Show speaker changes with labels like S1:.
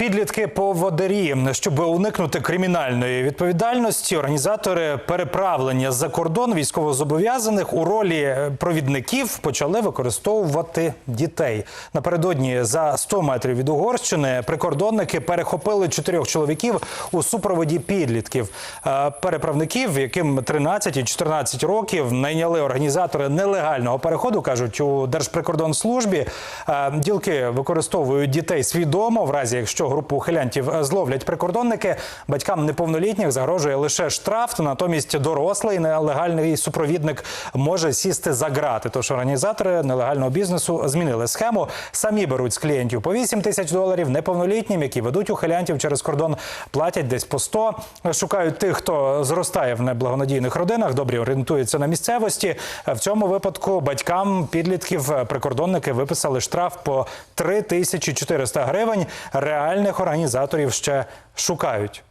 S1: Підлітки поводирі, щоб уникнути кримінальної відповідальності, організатори переправлення за кордон військовозобов'язаних у ролі провідників почали використовувати дітей. Напередодні за 100 метрів від Угорщини прикордонники перехопили чотирьох чоловіків у супроводі підлітків. Е, Переправників, яким 13 і 14 років, найняли організатори нелегального переходу, кажуть у Держприкордонслужбі. Е, Ділки використовують дітей свідомо, в разі якщо групу ухилянтів зловлять прикордонники. Батькам неповнолітніх загрожує лише штраф. Натомість дорослий нелегальний супровідник може сісти за грати. Тож організатори нелегального бізнесу змінили схему. Самі беруть з клієнтів по 8 тисяч доларів. Неповнолітнім, які ведуть ухилянтів через кордон, платять десь по 100. Шукають тих, хто зростає в неблагонадійних родинах, добре орієнтується на місцевості. В цьому випадку батькам підлітків прикордонники виписали штраф по 3400 гривень. Реальних організаторів ще шукають.